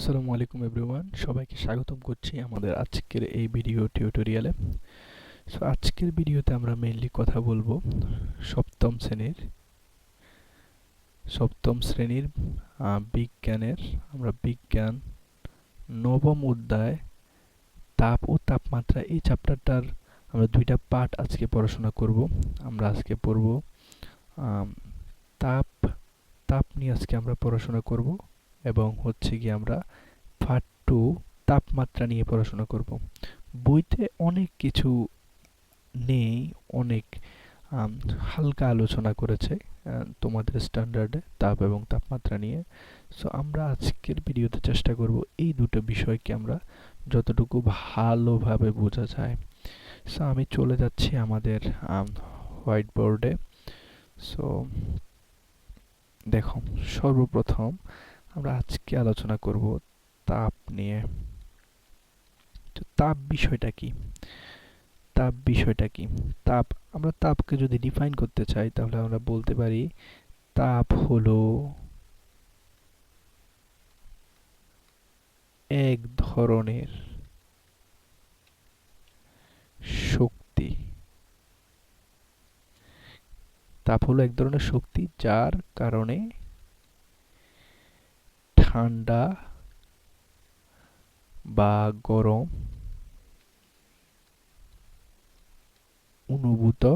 আসসালামু আলাইকুম এভরিওয়ান সবাইকে স্বাগতম করছি আমাদের আজকের এই ভিডিও টিউটোরিয়ালে সো আজকের ভিডিওতে আমরা মেইনলি কথা বলব সপ্তম শ্রেণির সপ্তম শ্রেণির বিজ্ঞানের, আমরা বিজ্ঞান, নবম অধ্যায়, তাপ ও তাপমাত্রা এই চ্যাপ্টারটার আমরা দুইটা পার্ট আজকে পড়াশোনা করব। আমরা আজকে পড়ব তাপ তাপ নিয়ে আজকে আমরা পড়াশোনা করব। এবং হচ্ছে কি আমরা পার্ট টু তাপমাত্রা নিয়ে পড়াশোনা করব। বইতে অনেক কিছু নেই, অনেক হালকা আলোচনা করেছে তোমাদের স্ট্যান্ডার্ডে তাপ এবং তাপমাত্রা নিয়ে। সো আমরা আজকের ভিডিওতে চেষ্টা করব এই দুটো বিষয়কে আমরা যতটুকু ভালোভাবে বোঝা যায়। সো আমি চলে যাচ্ছি আমাদের হোয়াইট বোর্ডে সো দেখো, সর্বপ্রথম আমরা আজকে আলোচনা করব তাপ নিয়ে। তো তাপ বিষয়টা কি? তাপ বিষয়টা কি? তাপ, আমরা তাপকে যদি ডিফাইন করতে চাই, তাহলে আমরা বলতে পারি তাপ হলো এক ধরনের শক্তি। তাপ হলো এক ধরনের শক্তি যার কারণে ঠান্ডা বা গরম অনুভূত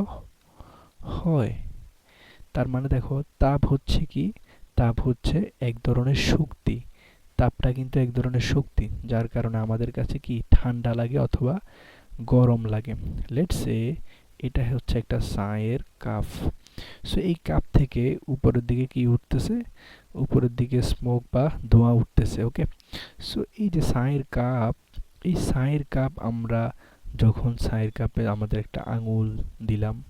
হয়। তার মানে দেখো, তাপ হচ্ছে কি? তাপ হচ্ছে এক ধরনের শক্তি। তাপটা কিন্তু এক ধরনের শক্তি, যার কারণে আমাদের কাছে কি? ঠান্ডা লাগে অথবা গরম লাগে। লেটস সে এটা হচ্ছে একটা চায়ের কাপ সো এই কাপ থেকে উপরের দিকে কি উঠতেছে? উপরের দিকে স্মোক বা ধোঁয়া উঠতেছে ওকে সো এই যে চায়ের কাপ, এই চায়ের কাপ আমরা যখন চায়ের কাপে আমাদের একটা আঙুল দিলাম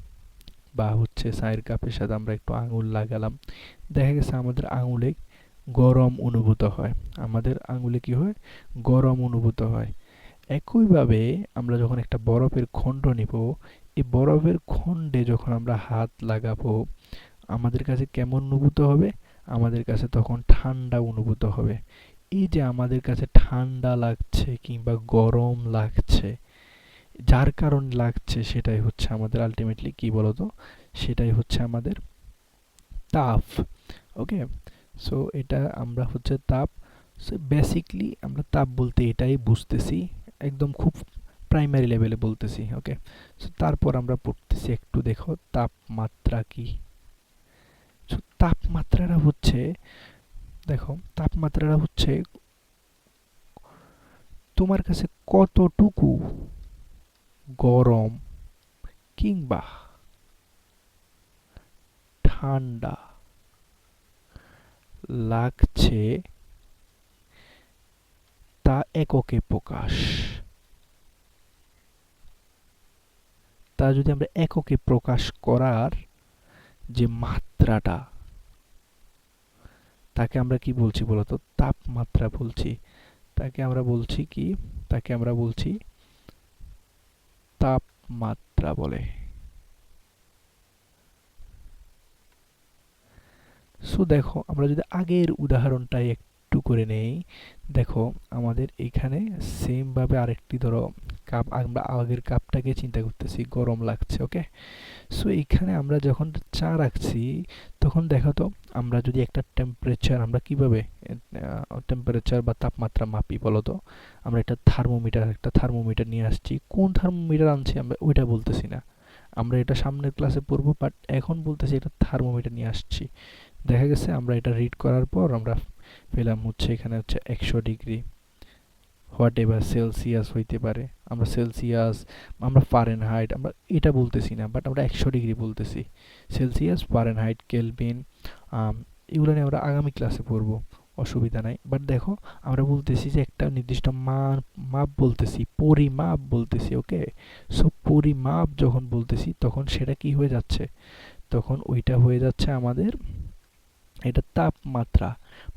বা হচ্ছে চায়ের কাপের সাথে আমরা একটু আঙুল লাগালাম, দেখা গেছে আমাদের আঙুলে গরম অনুভূত হয়। আমাদের আঙুলে কি হয়? গরম অনুভূত হয়। একইভাবে আমরা যখন একটা বরফের খণ্ড নিব এই বরফের খণ্ডে যখন আমরা হাত লাগাবো, আমাদের কাছে কেমন অনুভূত হবে? আমাদের কাছে তখন ঠান্ডা অনুভূত হবে। এই যে আমাদের কাছে ঠান্ডা লাগছে কিংবা গরম লাগছে, যার কারণ লাগছে সেটাই হচ্ছে আমাদের আলটিমেটলি কি বলতো? সেটাই হচ্ছে আমাদের তাপ ওকে সো এটা আমরা হচ্ছে তাপ। সো বেসিকলি আমরা তাপ বলতে এটাই বুঝতেছি। একদম খুব প্রাইমারি লেভেলে বলতেছি ওকে সো তারপর আমরা পড়তেছি একটু দেখো, তাপমাত্রা কি? সো তাপমাত্রাটা হচ্ছে, দেখো, তাপমাত্রাটা হচ্ছে তোমার কাছে কতটুকু গরম কিংবা ঠান্ডা লাগছে তা এককে প্রকাশ? তা যদি আমরা এককে প্রকাশ করার যে মাত্রাটা, তাকে আমরা কি বলছি বলতো? তাপমাত্রা বলছি। তাকে আমরা বলছি কি? তাকে আমরা বলছি তাপমাত্রা বলে। সো দেখো, আমরা যদি আগের উদাহরণটাই একটু করে নেই। দেখো, আমাদের এখানে সেম ভাবে আরেকটি ধরো কাপ আমরা আগের কাপটাকে চিন্তা করতেছি, গরম লাগছে ওকে সো এখানে আমরা যখন চা রাখছি, তখন দেখো তো, আমরা যদি একটা টেম্পারেচার আমরা কীভাবে টেম্পারেচার বা তাপমাত্রা মাপি বলো তো? আমরা একটা থার্মোমিটার একটা থার্মোমিটার নিয়ে আসছি। কোন থার্মোমিটার আনছি আমরা ওইটা বলতেছি না। আমরা এটা সামনের ক্লাসে পড়ব বাট এখন বলতেছি এটা থার্মোমিটার নিয়ে আসছি। দেখা গেছে, আমরা এটা রিড করার পর আমরা পেলাম হচ্ছে এখানে হচ্ছে একশো ডিগ্রি। হোয়াট এভার সেলসিয়াস হইতে পারে। আমরা সেলসিয়াস আমরা ফারেনহাইট আমরা এটা বলতেছি না বাট আমরা একশো ডিগ্রি বলতেছি। সেলসিয়াস ফারেনহাইট কেলভিন এগুলো নিয়ে আমরা আগামী ক্লাসে পড়ব। অসুবিধা নাই। বাট দেখো, আমরা বলতেছি যে একটা নির্দিষ্ট মান, মাপ বলতেছি, পরিমাপ বলতেছি ওকে সো পরিমাপ যখন বলতেছি, তখন সেটা কি হয়ে যাচ্ছে? তখন ওইটা হয়ে যাচ্ছে আমাদের, এটা তাপমাত্রা।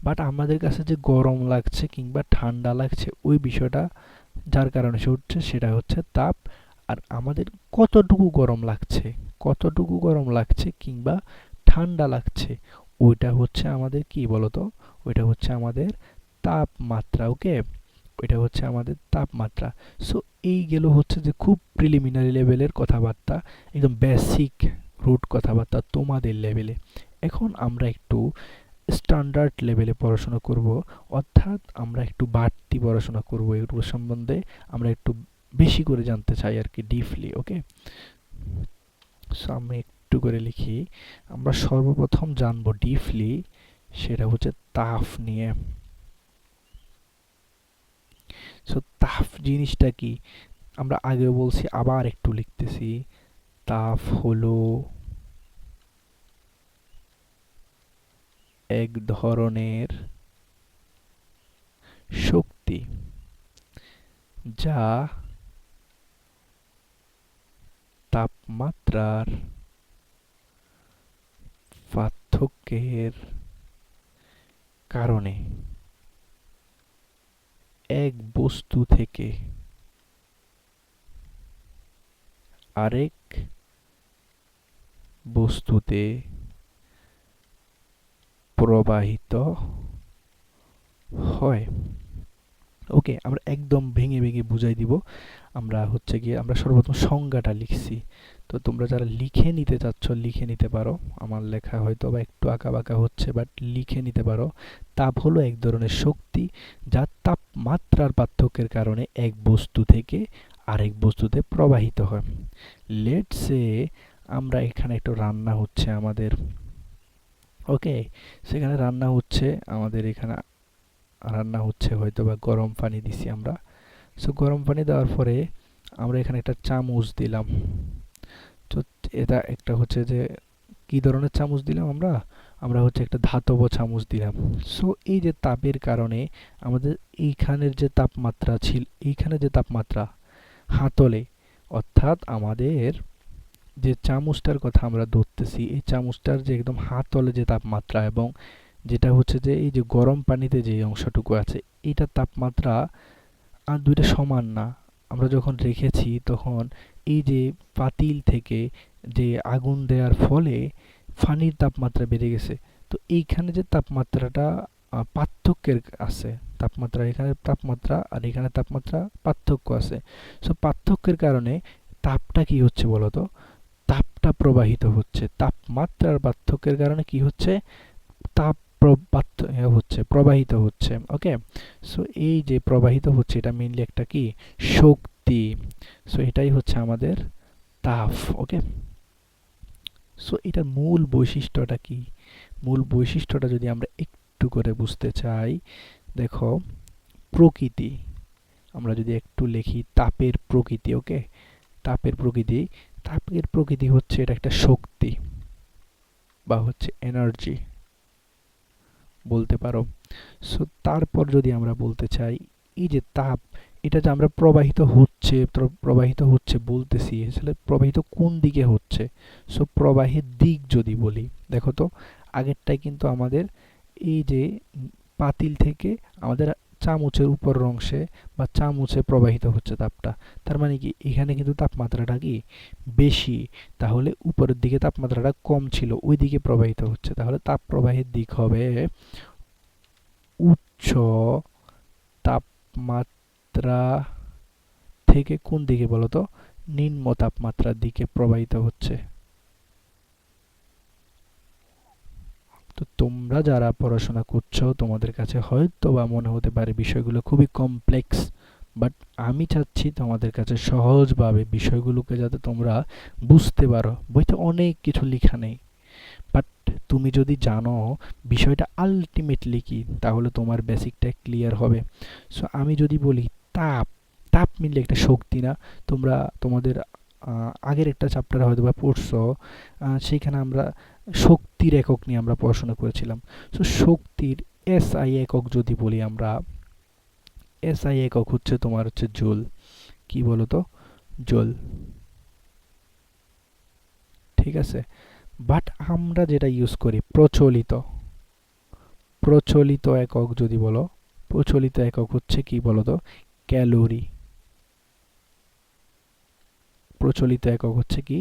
বাট আমাদের কাছে যে গরম লাগছে কিংবা ঠান্ডা লাগছে, ওই বিষয়টা যার কারণে সে হচ্ছে সেটা হচ্ছে তাপ। আর আমাদের কতটুকু গরম লাগছে, কতটুকু গরম লাগছে কিংবা ঠান্ডা লাগছে, ওইটা হচ্ছে আমাদের কি বলতো? ওইটা হচ্ছে আমাদের তাপমাত্রা, ওকে? ওইটা হচ্ছে আমাদের তাপমাত্রা। সো এই গেল হচ্ছে যে খুব প্রিলিমিনারি লেভেলের কথাবার্তা, একদম বেসিক রুট কথাবার্তা তোমাদের লেভেলে এখন আমরা একটু স্ট্যান্ডার্ড লেভেলে পড়াশোনা করব। অর্থাৎ আমরা একটু বাড়তি পড়াশোনা করব এগুলো সম্বন্ধে। আমরা একটু বেশি করে জানতে চাই আর কি ডিপলি ওকে সো আমি একটু করে লিখি। আমরা সর্বপ্রথম জানব ডিপলি সেটা হচ্ছে তাপ নিয়ে। সো তাপ জিনিসটা কি? আমরা আগে বলছি, আবার একটু লিখতেছি। তাপ হলো এক ধরনের শক্তি যা তাপমাত্রার পার্থক্যের কারণে এক বস্তু থেকে আরেক বস্তুতে প্রবাহিত হয়। ওকে আমরা একদম ভেঙে ভেঙে বুঝাই দিব। আমরা হচ্ছে গিয়ে, আমরা সর্বপ্রথম সংজ্ঞাটা লিখছি। তো তোমরা যারা লিখে নিতে চাচ্ছ, লিখে নিতে পারো। আমার লেখা হয়তো বা একটু আঁকা বাঁকা হচ্ছে বাট লিখে নিতে পারো। তাপ হলো এক ধরনের শক্তি, যা তাপমাত্রার পার্থক্যের কারণে এক বস্তু থেকে আরেক বস্তুতে প্রবাহিত হয়। লেটসে আমরা এখানে একটু রান্না হচ্ছে আমাদের ওকে সেখানে রান্না হচ্ছে, আমাদের এখানে রান্না হচ্ছে হয়তো বা গরম পানি দিছি আমরা। সো গরম পানি দেওয়ার পরে আমরা এখানে একটা চামচ দিলাম। তো এটা একটা হচ্ছে যে, কি ধরনের চামচ দিলাম আমরা? আমরা হচ্ছে একটা ধাতব চামচ দিলাম। সো এই যে তাপের কারণে আমাদের এইখানের যে তাপমাত্রা ছিল এইখানে যে তাপমাত্রা হাতলে, অর্থাৎ আমাদের যে চামচটার কথা আমরা ধরতেছি, এই চামচটার যে একদম হাতলে যে তাপমাত্রা এবং যেটা হচ্ছে যে এই যে গরম পানিতে যে অংশটুকু আছে এইটার তাপমাত্রা আর দুইটা সমান না। আমরা যখন রেখেছি তখন এই যে পাতিল থেকে যে আগুন দেওয়ার ফলে পানির তাপমাত্রা বেড়ে গেছে। তো এইখানে যে তাপমাত্রাটা পার্থক্যের আছে, তাপমাত্রা এখানে তাপমাত্রা আর এখানে তাপমাত্রা পার্থক্য আছে। সো পার্থক্যের কারণে তাপটা কি হচ্ছে বলতো? তাপটা প্রবাহিত হচ্ছে। তাপমাত্রার পার্থক্যের কারণে কি হচ্ছে? তাপ হচ্ছে, প্রবাহিত হচ্ছে ওকে সো এই যে প্রবাহিত হচ্ছে, এটা মেনলি একটা কি? শক্তি। সো এটাই হচ্ছে আমাদের তাপ ওকে সো এটার মূল বৈশিষ্ট্যটা কি? মূল বৈশিষ্ট্যটা যদি আমরা একটু করে বুঝতে চাই, দেখো, প্রকৃতি। আমরা যদি একটু লিখি, তাপের প্রকৃতি ওকে তাপের প্রকৃতি তাপের প্রকৃতি হচ্ছে এটা একটা শক্তি বা হচ্ছে এনার্জি বলতে পারো। সো তারপর যদি আমরা বলতে চাই, এই যে তাপ, এটা যে আমরা প্রবাহিত হচ্ছে প্রবাহিত হচ্ছে বলতেছি, আসলে প্রবাহিত কোন দিকে হচ্ছে? সো প্রবাহের দিক যদি বলি, দেখো তো আগেরটাই কিন্তু আমাদের এই যে পাতিল থেকে আমাদের চামচের উপর অংশে বা চামচে প্রবাহিত হচ্ছে তাপটা। তার মানে কি? এখানে কিন্তু তাপমাত্রাটা কি? বেশি। তাহলে উপরের দিকে তাপমাত্রাটা কম ছিল ওই দিকে প্রবাহিত হচ্ছে। তাহলে তাপ প্রবাহের দিক হবে উচ্চ তাপমাত্রা থেকে কোন দিকে বলতো? নিম্ন তাপমাত্রার দিকে প্রবাহিত হচ্ছে। তো তোমরা যারা পড়াশোনা করছ, তোমাদের কাছে হয়তো বা মনে হতে পারে বিষয়গুলো খুবই কমপ্লেক্স বাট আমি চাচ্ছি তোমাদের কাছে সহজভাবে বিষয়গুলোকে যাতে তোমরা বুঝতে পারো। বইতে অনেক কিছু লেখা নেই বাট তুমি যদি জানো বিষয়টা আলটিমেটলি কি, তাহলে তোমার বেসিকটা ক্লিয়ার হবে। সো আমি যদি বলি তাপ তাপ মিললে একটা শক্তি না, তোমরা তোমাদের আগের একটা চ্যাপ্টার হয়তো বা পড়ছো সেইখানে আমরা শক্তির একক নিয়ে আমরা পড়াশোনা করেছিলাম। সো শক্তির এস আই একক যদি বলি আমরা এস আই একক হচ্ছে তোমার হচ্ছে জোল। কি বলো তো জোল। ঠিক আছে? বাট আমরা যেটা ইউজ করি, প্রচলিত। প্রচলিত একক যদি বলো, প্রচলিত একক হচ্ছে কি বলতো? ক্যালোরি। প্রচলিত একক হচ্ছে কি?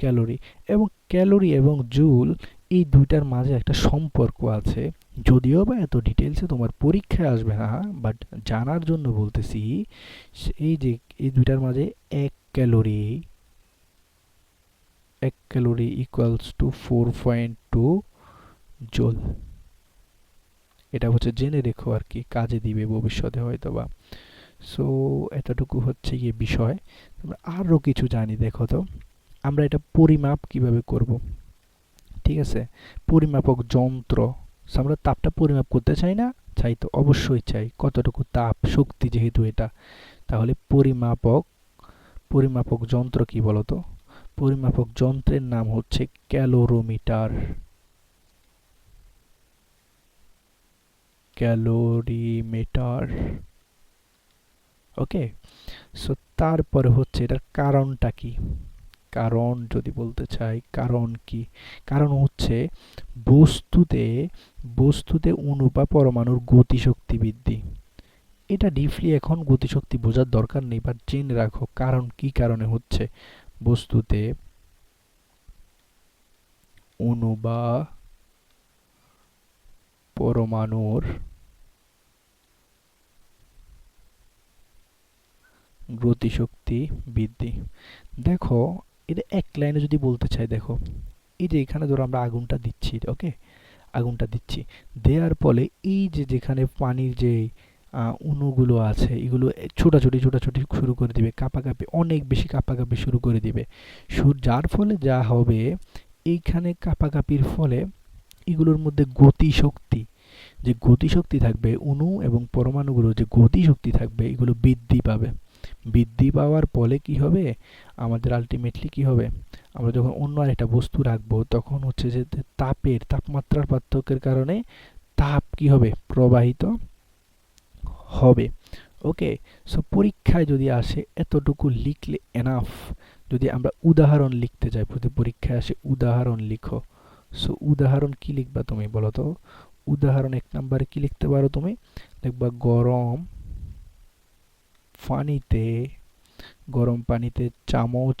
ক্যালোরি। এবং ক্যালোরি এবং জুল এই দুইটার মাঝে একটা সম্পর্ক আছে। যদিও বা এত ডিটেলসে তোমার পরীক্ষায় আসবে না, বাট জানার জন্য বলতেছি এই যে এই দুইটার মাঝে এক ক্যালোরি এক calorie equals to four point two joule. এটা হচ্ছে জেনে রেখো আর কি, কাজে দিবে ভবিষ্যতে হয়তো বা সো এতটুকু হচ্ছে গিয়ে বিষয়। আমরা আরও কিছু জানি, দেখো তো। আমরা এটা পরিমাপ কীভাবে করব? ঠিক আছে? পরিমাপক যন্ত্র। আমরা তাপটা পরিমাপ করতে চাই না? চাই তো অবশ্যই চাই। কতটুকু তাপ, শক্তি যেহেতু এটা। তাহলে পরিমাপক পরিমাপক যন্ত্র কি বলতো? পরিমাপক যন্ত্রের নাম হচ্ছে ক্যালোরোমিটার। ক্যালোরিমিটার। ওকে সো তারপরে হচ্ছে এটার কারণটা কি? কারণ যদি বলতে চাই, কারণ কি? কারণ হচ্ছে বস্তুতে বস্তুতে অণু বা পরমাণুর গতিশক্তি বৃদ্ধি। এটা ডিপলি এখন গতিশক্তি বোঝার দরকার নেই বাট জেনে রাখো কারণ কি কারণে হচ্ছে বস্তুতে অণু বা পরমাণুর গতিশক্তি বৃদ্ধি। দেখো, এটা এক লাইনে যদি বলতে চাই, দেখো, এই যে এখানে ধরো আমরা আগুনটা দিচ্ছি, ওকে? আগুনটা দিচ্ছি। দেওয়ার ফলে এই যে যেখানে পানির যে অণুগুলো আছে, এগুলো ছোটাছুটি ছোটাছুটি শুরু করে দিবে, কাঁপাকাঁপি, অনেক বেশি কাঁপাকাঁপি শুরু করে দিবে। যার ফলে যা হবে, এইখানে কাঁপাকাঁপির ফলে এগুলোর মধ্যে গতিশক্তি, যে গতিশক্তি থাকবে অণু এবং পরমাণুগুলো যে গতিশক্তি থাকবে, এগুলো বৃদ্ধি পাবে। বৃদ্ধি পাওয়ার ফলে কি হবে? আমাদের আলটিমেটলি কি হবে? আমরা যখন অন্য আরেকটা বস্তু রাখব, তখন হচ্ছে যে তাপের, তাপমাত্রার পার্থক্যের কারণে তাপ কি হবে? প্রবাহিত হবে। ওকে? সো পরীক্ষায় যদি আসে, এতটুকু লিখলে এনাফ যদি আমরা উদাহরণ লিখতে যাই, প্রতি পরীক্ষায় আসে উদাহরণ লিখো। সো উদাহরণ কি লিখবা তুমি বলো তো? উদাহরণ এক নাম্বারে কি লিখতে পারো তুমি? দেখবা গরম পানিতে, গরম পানিতে চামচ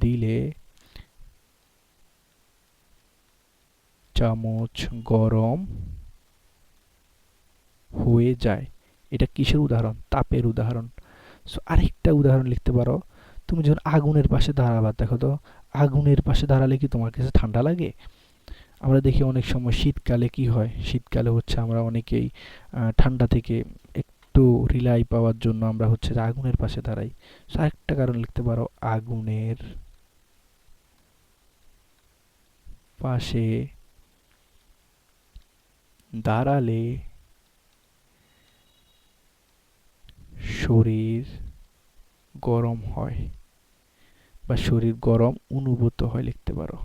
দিলে চামচ গরম হয়ে যায়। এটা কিসের উদাহরণ? তাপের উদাহরণ। সো আরেকটা উদাহরণ লিখতে পারো। তুমি যখন আগুনের পাশে দাঁড়াবা, দেখো তো, আগুনের পাশে দাঁড়ালে কি তোমার কাছে ঠান্ডা লাগে? আমরা দেখি অনেক সময় শীতকালে কি হয়? শীতকালে হচ্ছে আমরা অনেকেই ঠান্ডা থেকে একটু রিলাই পাওয়ার জন্য আমরা হচ্ছে আগুনের পাশে দাঁড়াই। সো আরেকটা কারণ লিখতে পারো, আগুনের পাশে দাঁড়ালে শরীর গরম হয় বা শরীর গরম অনুভূত হয় লিখতে পারো।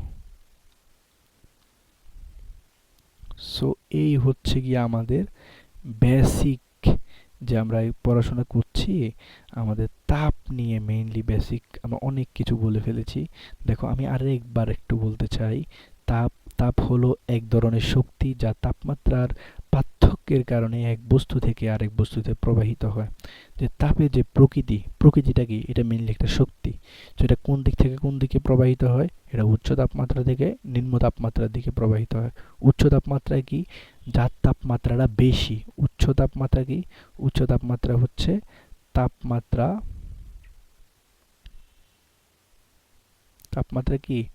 সো এই হচ্ছে গিয়ে আমাদের বেসিক যে আমরা পড়াশোনা করছি, আমাদের তাপ নিয়ে মেইনলি বেসিক আমরা অনেক কিছু বলে ফেলেছি। দেখো, আমি আরেকবার একটু বলতে চাই, তাপ তাপ হলো এক ধরনের শক্তি যা তাপমাত্রার পার্থক্যের কারণে এক বস্তু থেকে আরেক বস্তুতে প্রবাহিত হয়। যে তাপের যে প্রকৃতি, প্রকৃতিটা কি? এটা মেইনলি একটা শক্তি। যেটা কোন দিক থেকে কোন দিকে প্রবাহিত হয়? এটা উচ্চ তাপমাত্রা থেকে নিম্ন তাপমাত্রার দিকে প্রবাহিত হয়। উচ্চ তাপমাত্রায় কি? যার তাপমাত্রাটা বেশি। উচ্চ তাপমাত্রা কি? উচ্চ তাপমাত্রা হচ্ছে তাপমাত্রা তাপমাত্রা কি?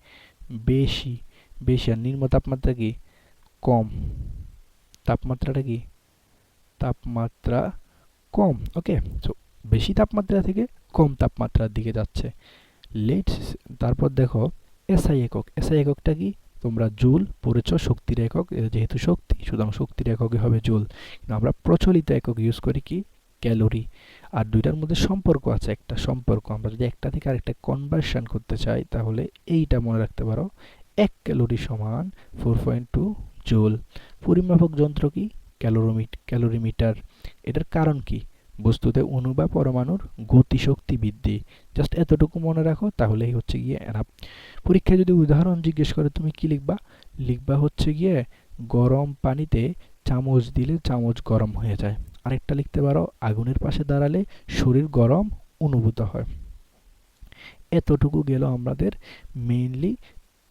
বেশি। বেশি। আর নিম্ন তাপমাত্রা কি? কম। তাপমাত্রাটা কি? তাপমাত্রা কম। ওকে সো বেশি তাপমাত্রা থেকে কম তাপমাত্রার দিকে যাচ্ছে। লেট তারপর দেখো এসআই একক। এসআই এককটা কি? তোমরা জুল পড়েছ শক্তির একক যেহেতু শক্তি, সুতরাং শক্তির এককে হবে জুল। কিন্তু আমরা প্রচলিত একক ইউজ করি কি? ক্যালোরি। আর দুইটার মধ্যে সম্পর্ক আছে, একটা সম্পর্ক। আমরা যদি একটা থেকে আরেকটা কনভার্সন করতে চাই, তাহলে এইটা মনে রাখতে পারো, এক ক্যালোরি সমান ফোর পয়েন্ট টু জুল পরিমাপক যন্ত্র কি? ক্যালোরোমিট ক্যালোরিমিটার। এটার কারণ কি? বস্তুতে অণু বা পরমাণুর গতিশক্তি বৃদ্ধি। জাস্ট এতটুকু মনে রাখো, তাহলেই হচ্ছে গিয়ে এনাফ। পরীক্ষায় যদি উদাহরণ জিজ্ঞেস করে, তুমি কি লিখবা? লিখবা হচ্ছে গিয়ে, গরম পানিতে চামচ দিলে চামচ গরম হয়ে যায়। আরেকটা লিখতে পারো, আগুনের পাশে দাঁড়ালে শরীর গরম, অনুভূত হয়। এতটুকু গেল আমাদের মেইনলি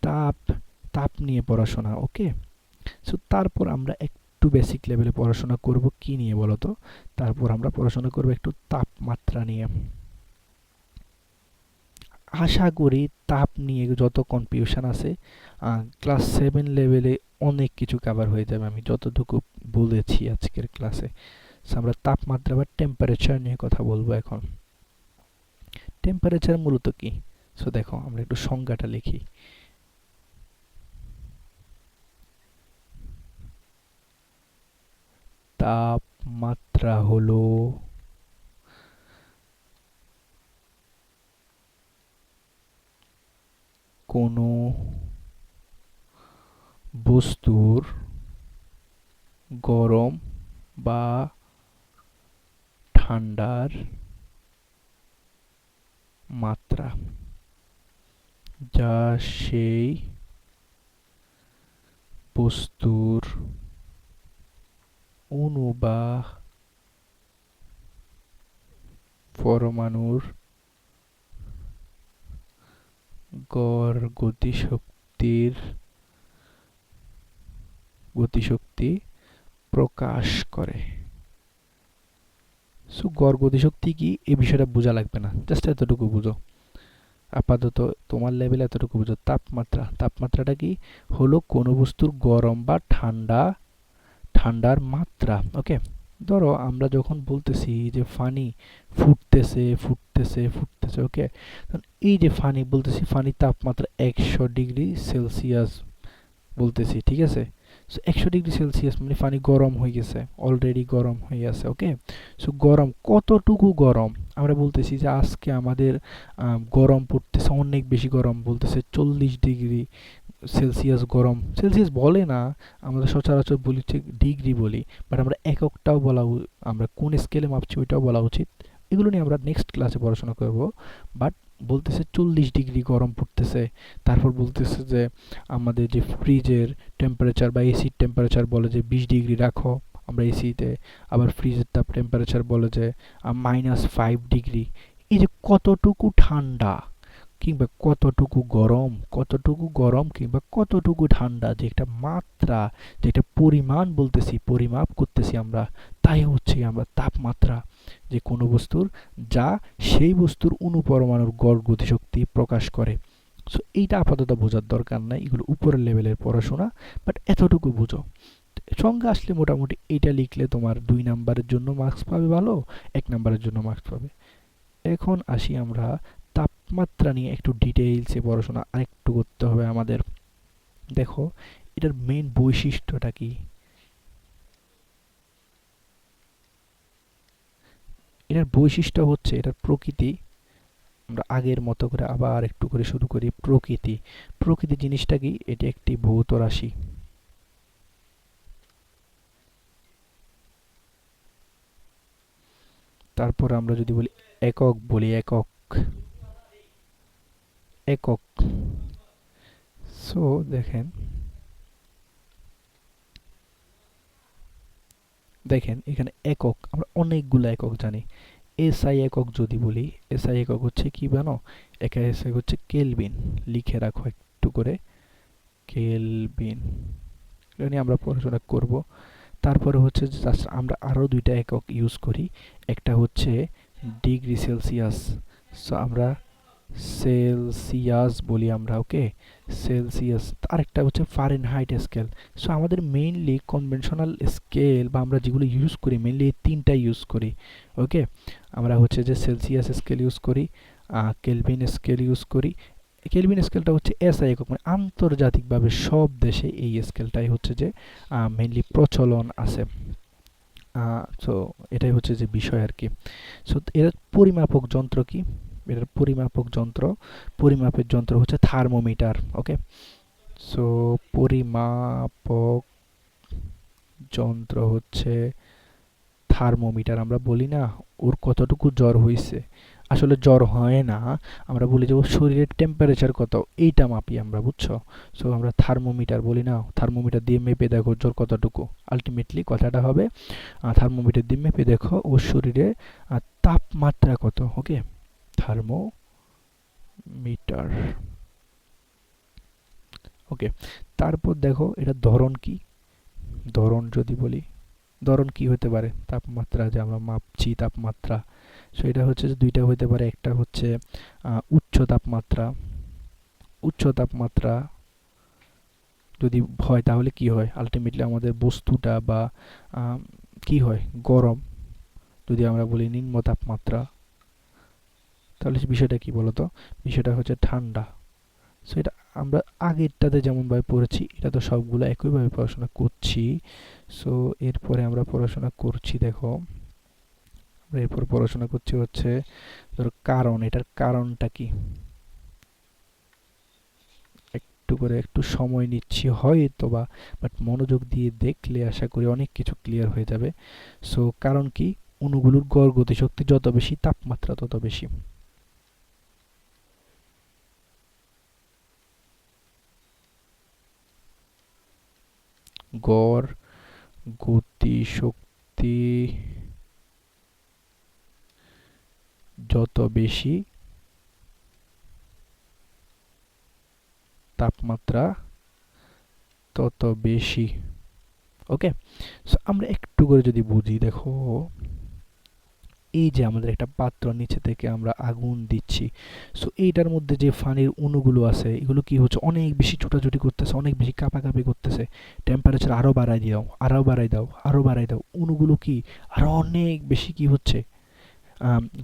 তাপ তাপ নিয়ে পড়াশোনা ওকে সো তারপর আমরা একটু বেসিক লেভেলে পড়াশোনা করব। কি নিয়ে বলো তো তারপর আমরা পড়াশোনা করব একটু তাপমাত্রা নিয়ে। আশা করি তাপ নিয়ে যত কনফিউশন আছে ক্লাস সেভেন লেভেলে অনেক কিছু কাভার হয়ে যাবে। আমি যতটুকু বলেছি আজকের ক্লাসে আমরা তাপমাত্রা বা টেম্পারেচার নিয়ে কথা বলব এখন। টেম্পারেচার মূলত কি? সো দেখো, আমরা একটু সংজ্ঞাটা লিখি। তাপমাত্রা হলো কোনো বস্তুর গরম বা ঠান্ডার মাত্রা যা সেই বস্তুর অণু পরমাণুর গড় গতিশক্তির গতিশক্তি প্রকাশ করে সো গড় গতিশক্তি কি এই বিষয়টা বোঝা লাগবে না জাস্ট এতটুকু বুঝো আপাতত তোমার লেভেলে এতটুকু বুঝো তাপমাত্রা তাপমাত্রাটা কি হলো কোনো বস্তুর গরম বা ঠান্ডা ঠান্ডার মাত্রা ওকে ধরো আমরা যখন বলতেছি যে ফানি ফুটতেছে ফুটতেছে ফুটতেছে ওকে এই যে ফানি বলতেছি, ফানি তাপমাত্রা একশো ডিগ্রি সেলসিয়াস বলতেছি, ঠিক আছে? সো একশো ডিগ্রি সেলসিয়াস মানে পানি গরম হয়ে গেছে অলরেডি গরম হয়ে আছে ওকে সো গরম কতটুকু গরম? আমরা বলতেছি যে আজকে আমাদের গরম পড়তেছে, অনেক বেশি গরম বলতেছে চল্লিশ ডিগ্রি সেলসিয়াস গরম। সেলসিয়াস বলে না, আমরা সচরাচর বলি ঠিক ডিগ্রি বলি বাট আমরা এককটাও বলা আমরা কোন স্কেলে মাপছি ওইটাও বলা উচিত। এগুলো নিয়ে আমরা নেক্সট ক্লাসে পড়াশোনা করব বাট বলতেছে চল্লিশ ডিগ্রি গরম পড়তেছে। তারপর বলতেছে যে, আমাদের যে ফ্রিজের টেম্পারেচার বা এসির টেম্পারেচার বলে যে বিশ ডিগ্রি রাখো, আমরা এসিতে আবার ফ্রিজের তাপ টেম্পারেচার বলে যে মাইনাস ফাইভ ডিগ্রি এই যে কতটুকু ঠান্ডা কিংবা কতটুকু গরম কতটুকু গরম কিংবা কতটুকু ঠান্ডা, যে একটা মাত্রা, যে একটা পরিমাণ বলতেছি, পরিমাপ করতেছি আমরা, তাই হচ্ছে আমরা তাপমাত্রা, যে কোনো বস্তুর, যা সেই বস্তুর অনুপরমাণুর গড় গতিশক্তি প্রকাশ করে। সো এইটা আপাতত বোঝার দরকার নাই, এগুলো উপরের লেভেলের পড়াশোনা বাট এতটুকু বুঝো। সঙ্গে আসলে মোটামুটি এইটা লিখলে তোমার দুই নাম্বারের জন্য মার্কস পাবে ভালো, এক নাম্বারের জন্য মার্কস পাবে। এখন আসি আমরা তাপমাত্রা নিয়ে একটু ডিটেইলসে পড়াশোনা আরেকটু করতে হবে আমাদের। দেখো, এটার মেন বৈশিষ্ট্যটা কি? এটার বৈশিষ্ট্য হচ্ছে এটার প্রকৃতি। আমরা আগের মতো করে আবার একটু করে শুরু করি প্রকৃতি। প্রকৃতি জিনিসটা কি? এটি একটি ভৌত রাশি। তারপর আমরা যদি বলি একক বলি একক। একক। সো দেখেন। দেখেন, এখানে একক, আমরা অনেকগুলো একক জানি। এসআই একক যদি বলি এসআই একক হচ্ছে কি জানো? একা এসআই হচ্ছে কেলবিন লিখে রাখো একটু করে। কেলবিন এটা নিয়ে আমরা পড়াশোনা করব। তারপরে হচ্ছে আমরা আরও দুইটা একক ইউজ করি। একটা হচ্ছে ডিগ্রি সেলসিয়াস সো আমরা সেলসিয়াস বলি আমরা, ওকে? সেলসিয়াস, আরেকটা হচ্ছে ফারেনহাইট স্কেল। সো আমাদের মেইনলি কনভেনশনাল স্কেল বা আমরা যেগুলো ইউজ করি মেইনলি এই তিনটাই ইউজ করি, ওকে? আমরা হচ্ছে যে সেলসিয়াস স্কেল ইউজ করি কেলভিন স্কেল ইউজ করি। কেলভিন স্কেলটা হচ্ছে এসআই একক মানে আন্তর্জাতিকভাবে সব দেশে এই স্কেলটাই হচ্ছে যে মেইনলি প্রচলন আছে। সো এটাই হচ্ছে যে বিষয় আর কি। সো এর পরিমাপক যন্ত্র কি? এটার পরিমাপক যন্ত্র। পরিমাপের যন্ত্র হচ্ছে থার্মোমিটার ওকে সো পরিমাপক যন্ত্র হচ্ছে থার্মোমিটার। আমরা বলি না, ওর কতটুকু জ্বর হয়েছে আসলে জ্বর হয় না, আমরা বলি যে ওর শরীরের টেম্পারেচার কত, এইটা মাপি আমরা, বুঝছ? সো আমরা থার্মোমিটার বলি না, থার্মোমিটার দিয়ে মেপে দেখো জ্বর কতটুকু। আলটিমেটলি কথাটা হবে থার্মোমিটার দিয়ে মেপে দেখো ওর শরীরে তাপমাত্রা কত ওকে থার্মোমিটার ওকে তারপর দেখো এটা ধরন কি? ধরন যদি বলি, ধরন কি হতে পারে? তাপমাত্রা যে আমরা মাপছি তাপমাত্রা সো এটা হচ্ছে যে দুইটা হতে পারে, একটা হচ্ছে উচ্চ তাপমাত্রা। উচ্চ তাপমাত্রা যদি হয় তাহলে কি হয়? আলটিমেটলি আমাদের বস্তুটা বা কি হয়? গরম। যদি আমরা বলি নিম্ন তাপমাত্রা। তাহলে বিষয়টা কি বলতো? বিষয়টা হচ্ছে ঠান্ডা। সো এটা আমরা আগেরটাতে যেমনভাবে পড়েছি, এটা তো সবগুলো একইভাবে পড়াশোনা করছি। সো এরপরে আমরা পড়াশোনা করছি, দেখো। আমরা এরপর পড়াশোনা করছি হচ্ছে, ধরো কারণ, এটার কারণটা কি? একটু করে একটু সময় নিচ্ছি হয়তো বা বাট মনোযোগ দিয়ে দেখলে আশা করি অনেক কিছু ক্লিয়ার হয়ে যাবে। সো কারণ কি? অণুগুলোর গড় গতিশক্তি যত বেশি, তাপমাত্রা তত বেশি। গড়, গতি, শক্তি যত বেশি তাপমাত্রা তত বেশি। ওকে সো আমরা একটু করে যদি বুঝি, দেখো। এই যে আমাদের একটা পাত্র নিচে থেকে আমরা আগুন দিচ্ছি। সো এইটার মধ্যে যে ফানির অণুগুলো আছে, এগুলো কি হচ্ছে? অনেক বেশি ছোটাছুটি করতেছে, অনেক বেশি কাঁপাকাঁপি করতেছে। টেম্পারেচার আরও বাড়াই দাও আরও বাড়াই দাও আরও বাড়াই দাও। অণুগুলো কি? আরও অনেক বেশি কি হচ্ছে?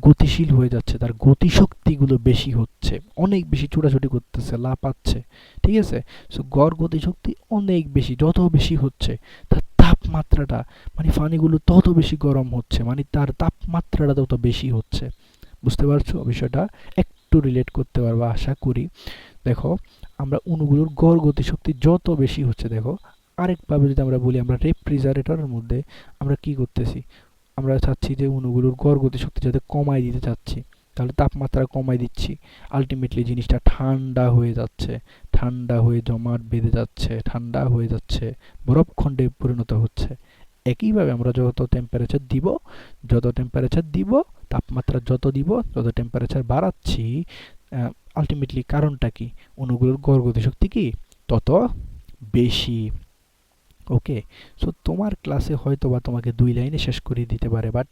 গতিশীল হয়ে যাচ্ছে, তার গতিশক্তিগুলো বেশি হচ্ছে। অনেক বেশি ছোটাছুটি করতেছে লাপাচ্ছে ঠিক আছে? সো গড় গতিশক্তি অনেক বেশি, যত বেশি হচ্ছে, তার তাপমাত্রাটা মানে পানিগুলো তত বেশি গরম হচ্ছে মানে তার তাপমাত্রাটা তত বেশি হচ্ছে। বুঝতে পারছ বিষয়টা? একটু রিলেট করতে পারব, আশা করি। দেখো, আমরা অণুগুলোর গড় গতিশক্তি যত বেশি হচ্ছে, দেখো, আরেকভাবে যদি আমরা বলি আমরা রেফ্রিজারেটরের মধ্যে আমরা কি করতেছি? আমরা চাচ্ছি যে অণুগুলোর গড় গতিশক্তি যাতে কমাই দিতে চাচ্ছি। তাহলে তাপমাত্রা কমাই দিচ্ছি। আলটিমেটলি জিনিসটা ঠান্ডা হয়ে যাচ্ছে, ঠান্ডা হয়ে জমাট বেঁধে যাচ্ছে, ঠান্ডা হয়ে যাচ্ছে, বরফখণ্ডে পরিণত হচ্ছে। একইভাবে আমরা যত টেম্পারেচার দিব, যত টেম্পারেচার দিব, তাপমাত্রা যত দিব যত টেম্পারেচার বাড়াচ্ছি আলটিমেটলি কারণটা কি? অণুগুলোর গড় শক্তি কি? তত বেশি। ওকে সো তোমার ক্লাসে হয়তো বা তোমাকে দুই লাইনে শেষ করিয়ে দিতে পারে বাট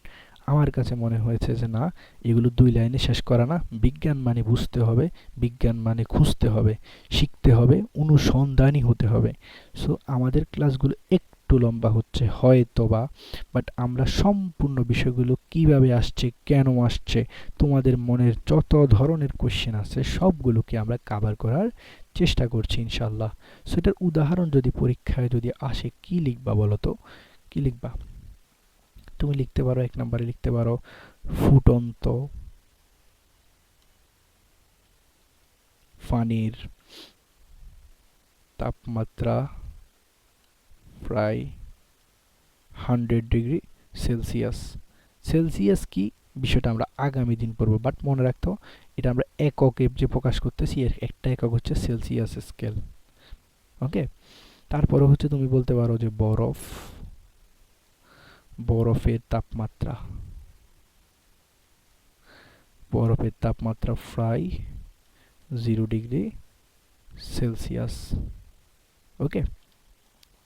আমার কাছে মনে হয়েছে যে, না, এগুলো দুই লাইনে শেষ করা না। বিজ্ঞান মানে বুঝতে হবে, বিজ্ঞান মানে খুঁজতে হবে, শিখতে হবে, অনুসন্ধানী হতে হবে। সো আমাদের ক্লাসগুলো একটু লম্বা হচ্ছে হয়তো বা বাট আমরা সম্পূর্ণ বিষয়গুলো কীভাবে আসছে, কেন আসছে, তোমাদের মনের যত ধরনের কোশ্চেন আছে, সবগুলোকে আমরা কাভার করার চেষ্টা করছি ইনশাল্লাহ সেটার উদাহরণ যদি পরীক্ষায় যদি আসে, কি লিখবা বলো তো? কি লিখবা? তুমি লিখতে পারো, এক নম্বরে লিখতে পারো, ফুটন্ত পানির তাপমাত্রা প্রায় হান্ড্রেড ডিগ্রি সেলসিয়াস। সেলসিয়াস কি? বিষয়টা আমরা আগামী দিন পড়ব, বাট মনে রাখতে এটা আমরা এককে যে প্রকাশ করতেছি, এর একটা একক হচ্ছে সেলসিয়াস স্কেল। ওকে? তারপরে হচ্ছে তুমি বলতে পারো যে বরফ বরফের তাপমাত্রা। বরফের তাপমাত্রা প্রায় zero degree Celsius. Okay?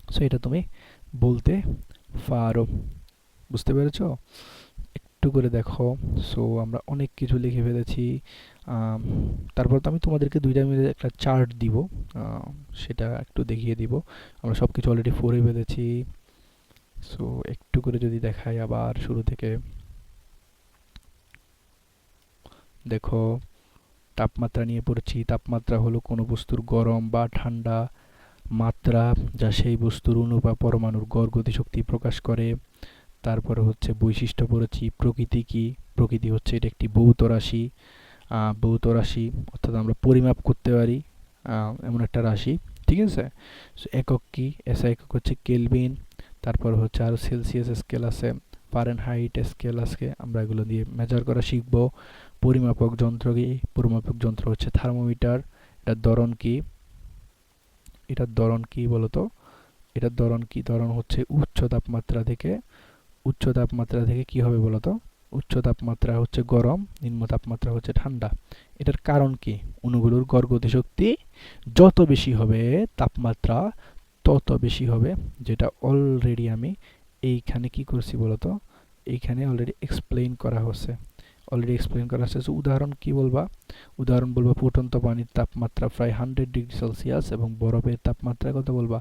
So এটা তুমি বলতে পারো। বুঝতে পেরেছ? একটু করে দেখো। সো আমরা অনেক কিছু লিখে ফেলেছি। তারপর তো আমি তোমাদেরকে দুইটা মিলে একটা চার্ট দিব। সেটা একটু দেখিয়ে দিব। আমরা সব কিছু অলরেডি পড়ে ফেলেছি। সো একটু করে যদি দেখাই আবার শুরু থেকে। দেখো, তাপমাত্রা নিয়ে পড়েছি। তাপমাত্রা হলো কোনো বস্তুর গরম বা ঠান্ডা মাত্রা, যা সেই বস্তুর অণু বা পরমাণুর গড় গতিশক্তি প্রকাশ করে। তারপরে হচ্ছে বৈশিষ্ট্য পড়েছি, প্রকৃতি কি? প্রকৃতি হচ্ছে এটা একটি ভৌত রাশি। ভৌত রাশি অর্থাৎ আমরা পরিমাপ করতে পারি এমন একটা রাশি। ঠিক আছে? একক কি? একক হচ্ছে কেলভিন। তারপর হচ্ছে আরও সেলসিয়াস স্কেল আছে ফারেন হাইট স্কেল আছে, আমরা এগুলো দিয়ে মেজার করা শিখব। পরিমাপক যন্ত্র কি? পরিমাপক যন্ত্র হচ্ছে থার্মোমিটার এটার ধরন কি? এটার ধরন কি বলতো? এটার ধরন কি? ধরন হচ্ছে উচ্চ তাপমাত্রা থেকে, উচ্চ তাপমাত্রা থেকে কি হবে বলতো? উচ্চ তাপমাত্রা হচ্ছে গরম, নিম্ন তাপমাত্রা হচ্ছে ঠান্ডা। এটার কারণ কি? অণুগুলোর গড় গতিশক্তি যত বেশি হবে তাপমাত্রা তত বেশি হবে, যেটা অলরেডি আমি এইখানে কি করছি বলতো? এইখানে অলরেডি এক্সপ্লেইন করা হচ্ছে। অলরেডি এক্সপ্লেইন করা হচ্ছে উদাহরণ কি বলবা? উদাহরণ বলবা ফুটন্ত পানির তাপমাত্রা প্রায় হান্ড্রেড ডিগ্রি সেলসিয়াস এবং বরফের তাপমাত্রা কত বলবা?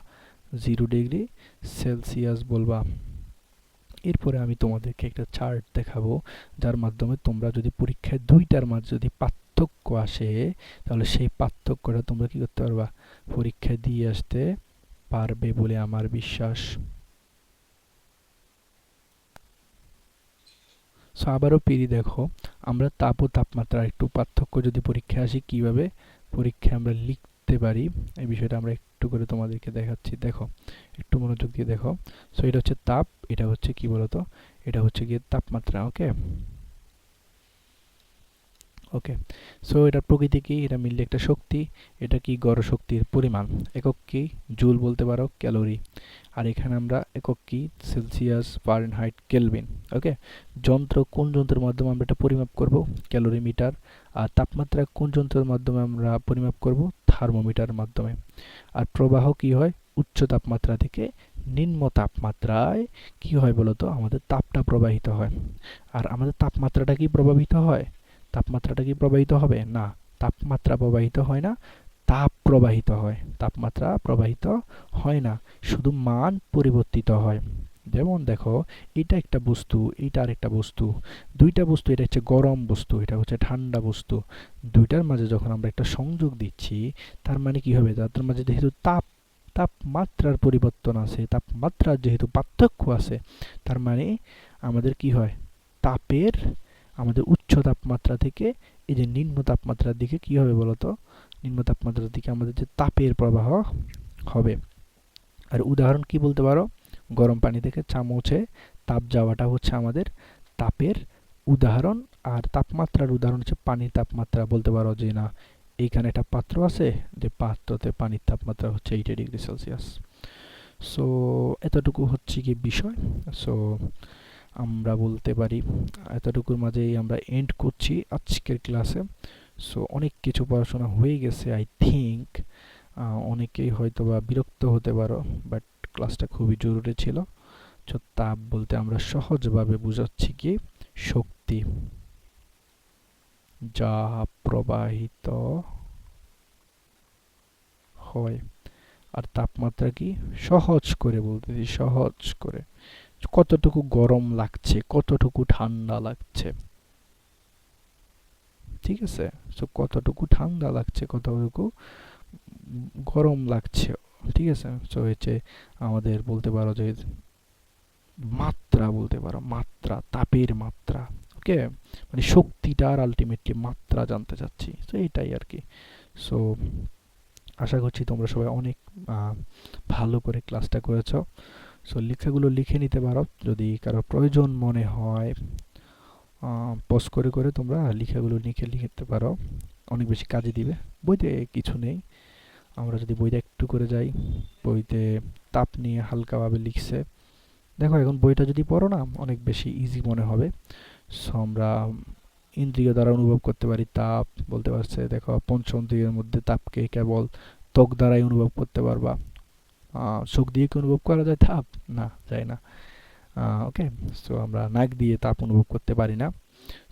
জিরো ডিগ্রি সেলসিয়াস বলবা। এরপরে আমি তোমাদেরকে একটা চার্ট দেখাবো, যার মাধ্যমে তোমরা যদি পরীক্ষায় দুইটার মাঝে যদি পার্থক্য আসে, তাহলে সেই পার্থক্যটা তোমরা কি করতে পারবা? পরীক্ষায় দিয়ে আসতে পারবে বলে আমার বিশ্বাস। সো আবারও পিড়ি দেখো, আমরা তাপ ও তাপমাত্রার একটু পার্থক্য যদি পরীক্ষা আসি কীভাবে, পরীক্ষায় আমরা লিখতে পারি, এই বিষয়টা আমরা একটু করে তোমাদেরকে দেখাচ্ছি। দেখো, একটু মনোযোগ দিয়ে দেখো। সো এটা হচ্ছে তাপ, এটা হচ্ছে কি বলতো? এটা হচ্ছে গিয়ে তাপমাত্রা ওকে ওকে সো এটার প্রকৃতি কি? এটা মিললে একটা শক্তি। এটা কি গড় শক্তির পরিমাণ? একক কি? জুল বলতে পারো, ক্যালোরি। আর এখানে আমরা একক কি? Celsius, Fahrenheit, kelvin. ওকে যন্ত্র কোন যন্ত্রের মাধ্যমে আমরা এটা পরিমাপ করব? ক্যালোরিমিটার আর তাপমাত্রা কোন যন্ত্রের মাধ্যমে আমরা পরিমাপ করব? থার্মোমিটার মাধ্যমে। আর প্রবাহ কি হয়? উচ্চ তাপমাত্রা থেকে নিম্ন তাপমাত্রায় কি হয় বলতো? আমাদের তাপটা প্রবাহিত হয়। আর আমাদের তাপমাত্রাটা কি প্রভাবিত হয়? তাপমাত্রাটা কি প্রবাহিত হবে? না, তাপমাত্রা প্রবাহিত হয় না, তাপ প্রবাহিত হয়। তাপমাত্রা প্রবাহিত হয় না, শুধু মান পরিবর্তিত হয়। যেমন দেখো, এটা একটা বস্তু, এটা আরেকটা বস্তু। দুইটা বস্তু, এটা হচ্ছে গরম বস্তু, এটা হচ্ছে ঠান্ডা বস্তু। দুইটার মাঝে যখন আমরা একটা সংযোগ দিচ্ছি, তার মানে কি হবে? তাদের মাঝে যেহেতু তাপ, তাপমাত্রার পরিবর্তন আছে, তাপমাত্রার যেহেতু পার্থক্য আছে, তার মানে আমাদের কি হয়? তাপের আমাদের উচ্চ তাপমাত্রা থেকে এই যে নিম্ন তাপমাত্রার দিকে কি হবে বলতো? নিম্ন তাপমাত্রার দিকে আমাদের যে তাপের প্রবাহ হবে। আর উদাহরণ কি বলতে পারো? গরম পানি থেকে চামচে তাপ যাওয়াটা হচ্ছে আমাদের তাপের উদাহরণ। আর তাপমাত্রার উদাহরণ হচ্ছে পানির তাপমাত্রা বলতে পারো যে না, এইখানে একটা পাত্র আছে যে পাত্রতে পানির তাপমাত্রা হচ্ছে এইটা ডিগ্রি সেলসিয়াস। সো এতটুকু হচ্ছে কি বিষয়। সো আমরা বলতে পারি। এতটুকুর মাঝেই আমরা এন্ড করছি আজকের ক্লাসে সো অনেক কিছু পড়াশোনা হয়ে গেছে আই থিঙ্ক অনেকেই হয়তো বা বিরক্ত হতে পারো বাট ক্লাসটা খুবই জরুরি ছিল। সো তাপ বলতে আমরা সহজভাবে বুঝাচ্ছি কি? শক্তি। যা প্রবাহিত হয়। আর তাপমাত্রা কি? সহজ করে বলতেছি, সহজ করে। কতটুকু গরম লাগছে, কতটুকু ঠান্ডা লাগছে? ঠিক আছে? সো কতটুকু ঠান্ডা লাগছে, কতটুকু গরম লাগছে, ঠিক আছে? সো হচ্ছে আমাদের বলতে পারো যে মাত্রা বলতে পারো, মাত্রা, তাপের মাত্রা ওকে মানে শক্তিটার আলটিমেটলি মাত্রা জানতে চাচ্ছি। তো এটাই আর কি। সো আশা করছি তোমরা সবাই অনেক ভালো করে ক্লাসটা করেছ। সো লেখাগুলো লিখে নিতে পারো। যদি কারও প্রয়োজন মনে হয় পজ করে করে তোমরা লেখাগুলো লিখে লিখতে পারো। অনেক বেশি কাজে দিবে। বইতে কিছু নেই। আমরা যদি বইটা একটু করে যাই, বইতে তাপ নিয়ে হালকাভাবে লিখছে। দেখো, এখন বইটা যদি পড়ো না, অনেক বেশি ইজি মনে হবে। সো আমরা ইন্দ্রিয় দ্বারা অনুভব করতে পারি তাপ। বলতে পারছে, দেখো পঞ্চন্দ্রিয়ের মধ্যে তাপকে কেবল ত্বক দ্বারাই অনুভব করতে পারবা। চোখ দিয়ে কি অনুভব করা যায়? তাপ না যায় না। ওকে সো আমরা নাক দিয়ে তাপ অনুভব করতে পারি না।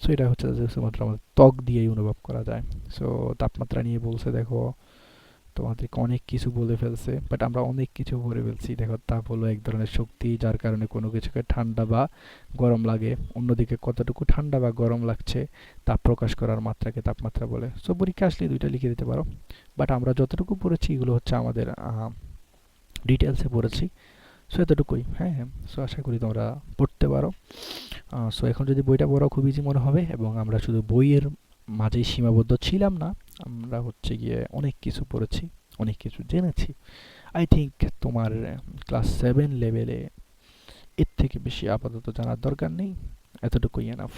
সো এটা হচ্ছে শুধুমাত্র আমাদের ত্বক দিয়েই অনুভব করা যায়। সো তাপমাত্রা নিয়ে বলছে, দেখো তোমাদেরকে অনেক কিছু বলে ফেলছে বাট আমরা অনেক কিছু বলে ফেলছি। দেখো, তাপ হলো এক ধরনের শক্তি, যার কারণে কোনো কিছুকে ঠান্ডা বা গরম লাগে। অন্যদিকে কতটুকু ঠান্ডা বা গরম লাগছে তাপ প্রকাশ করার মাত্রাকে তাপমাত্রা বলে। সো পরীক্ষা আসলে দুইটা লিখে দিতে পারো। বাট আমরা যতটুকু পড়েছি, এগুলো হচ্ছে আমাদের ডিটেলসে পড়েছি। সো এতটুকুই। হ্যাঁ হ্যাঁ। সো আশা করি তোমরা পড়তে পারো। সো এখন যদি বইটা পড়া খুব ইজি মনে হবে এবং আমরা শুধু বইয়ের মাঝেই সীমাবদ্ধ ছিলাম না, আমরা হচ্ছে গিয়ে অনেক কিছু পড়েছি, অনেক কিছু জেনেছি। আই থিঙ্ক তোমার ক্লাস সেভেন লেভেলে এর থেকে বেশি আপাতত জানার দরকার নেই। এতটুকুই এনাফ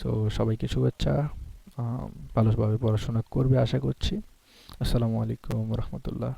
সো সবাইকে শুভেচ্ছা। ভালোভাবে পড়াশোনা করবে আশা করছি। আসসালামু আলাইকুম রহমতুল্লাহ।